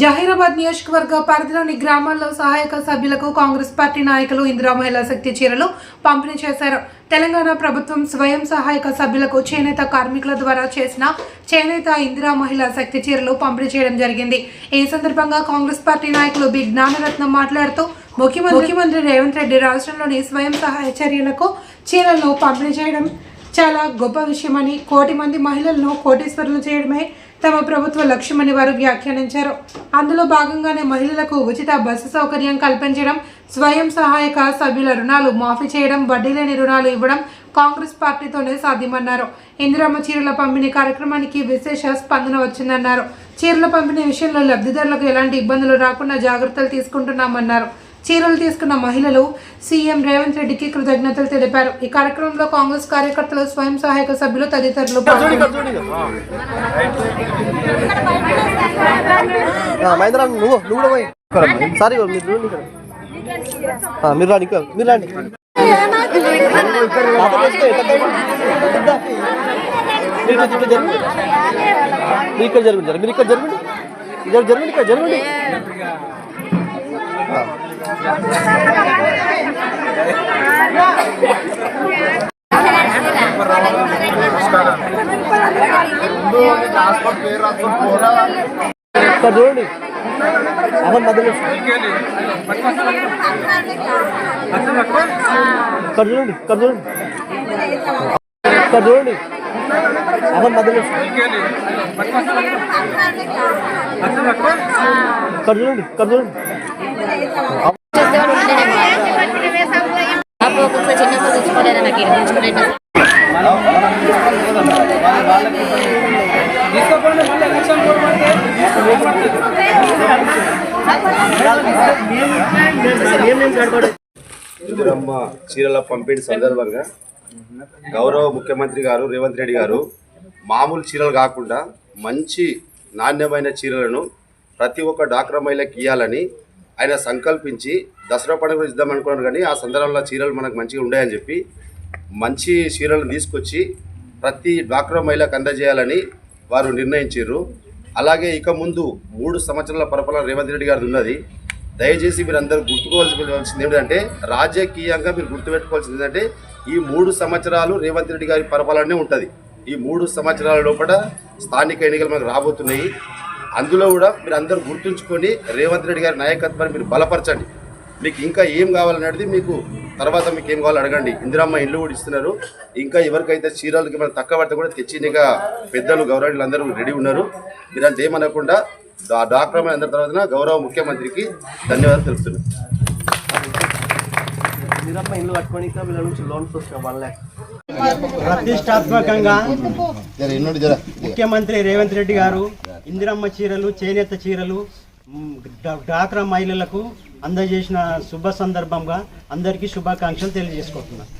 జహీరాబాద్ నియోజకవర్గ పరిధిలోని గ్రామాల్లో సహాయక సభ్యులకు కాంగ్రెస్ పార్టీ నాయకులు ఇందిరా మహిళా శక్తి చీరలు పంపిణీ చేశారు. తెలంగాణ ప్రభుత్వం స్వయం సహాయక సభ్యులకు చేనేత కార్మికుల ద్వారా చేసిన చేనేత ఇందిరా మహిళా శక్తి చీరలు పంపిణీ చేయడం జరిగింది. ఈ సందర్భంగా కాంగ్రెస్ పార్టీ నాయకులు బి జ్ఞానరత్నం మాట్లాడుతూ ముఖ్యమంత్రి ముఖ్యమంత్రి రేవంత్ రెడ్డి రాష్ట్రంలోని స్వయం సహాయ చర్యలకు చీరలను పంపిణీ చేయడం చాలా గొప్ప విషయమని కోటి మంది మహిళలను కోటీశ్వరులు చేయడమే తమ ప్రభుత్వ లక్ష్యమని వారు వ్యాఖ్యానించారు. అందులో భాగంగానే మహిళలకు ఉచిత బస్సు సౌకర్యం కల్పించడం స్వయం సహాయక సభ్యుల రుణాలు మాఫీ చేయడం వడ్డీ లేని రుణాలు ఇవ్వడం కాంగ్రెస్ పార్టీతోనే సాధ్యమన్నారు. ఇందిరమ్మ చీరల పంపిణీ కార్యక్రమానికి విశేష స్పందన వచ్చిందన్నారు. చీరల పంపిణీ విషయంలో లబ్ధిదారులకు ఎలాంటి ఇబ్బందులు రాకుండా జాగ్రత్తలు తీసుకుంటున్నామన్నారు. చీరలు తీసుకున్న మహిళలు సీఎం రేవంత్ రెడ్డికి కృతజ్ఞతలు తెలిపారు. ఈ కార్యక్రమంలో కాంగ్రెస్ కార్యకర్తలు స్వయం సహాయక సభ్యులు తదితరులు పాల్గొన్నారు. ఆ, మహేంద్ర నువ్వు నువ్వు కూడా పోయి. సారీ మీరు ఆ, మీరు రాండి ఇక్కడ మీరు ఇక్కడ ఇక్కడ జరగండి మీరు ఇక్కడ జరగండి జరగండి. మీరు ఇక్కడ జరగండి. ఇక్కడ జరగండి. ఇక్కడ జరగండి ఆ. ఇక్కడ చూడండి అహ్మద్ మధ్యలో ఇక్కడ చూడండి ఇక్కడ చూడండి ఇక్కడ చూడండి అహ్మద్ మధ్యలో ఇక్కడ చూడండి ఇక్కడ చూడండి అప్పుడు ఒక్కొక్కసారి చిన్నప్పుడు నాకు తెచ్చుకోలేదు ఇందిరమ్మ చీరల పంపిణీ సందర్భంగా గౌరవ ముఖ్యమంత్రి గారు రేవంత్ రెడ్డి గారు మామూలు చీరలు కాకుండా మంచి నాణ్యమైన చీరలను ప్రతి ఒక్క డాక్రా మహిళకి ఇవ్వాలని ఆయన సంకల్పించి దసరా పండుగ ఇద్దాం అనుకున్నారు కానీ ఆ సందర్భంలో చీరలు మనకు మంచిగా ఉన్నాయని చెప్పి మంచి చీరలను తీసుకొచ్చి ప్రతి డ్వాక్రా మహిళకు అందజేయాలని వారు నిర్ణయించారు. అలాగే ఇక ముందు మూడు సంవత్సరాల పరిపాలన రేవంత్ రెడ్డి గారిది ఉన్నది. దయచేసి మీరు అందరూ గుర్తుకోవాల్సింది ఏంటంటే రాజకీయంగా మీరు గుర్తుపెట్టుకోవాల్సింది ఏంటంటే ఈ మూడు సంవత్సరాలు రేవంత్ రెడ్డి గారి పరపాలనే ఉంటుంది. ఈ మూడు సంవత్సరాల లోపల స్థానిక ఎన్నికలు మనకు రాబోతున్నాయి. అందులో కూడా మీరు అందరూ గుర్తుంచుకొని రేవంత్ రెడ్డి గారి నాయకత్వాన్ని మీరు బలపరచండి. మీకు ఇంకా ఏం కావాలనేది మీకు తర్వాత మీకు ఏం కావాలో అడగండి. ఇందిరమ్మ ఇల్లు కూడా ఇస్తున్నారు. ఇంకా ఎవరికైతే చీరలకి మనం తక్కువ పడితే కూడా తెచ్చినగా పెద్దలు గౌరవనీయులు అందరూ రెడీ ఉన్నారు. మీరు అంటే ఏమనకుండా డాక్టర్ అమ్మాయి అందరి తర్వాత గౌరవ ముఖ్యమంత్రికి ధన్యవాదాలు తెలుపుతున్నాను. ఇందిరమ్మ ఇల్లు కట్టుకొని ఇంకా నుంచి లోన్స్ వస్తాయి వన్ ల్యాక్ ప్రతిష్టాత్మకంగా ముఖ్యమంత్రి రేవంత్ రెడ్డి గారు ఇందిరమ్మ చీరలు చేనేత చీరలు డాక్రా మహిళలకు అందజేసిన శుభ సందర్భంగా అందరికీ శుభాకాంక్షలు తెలియజేసుకుంటున్నాను.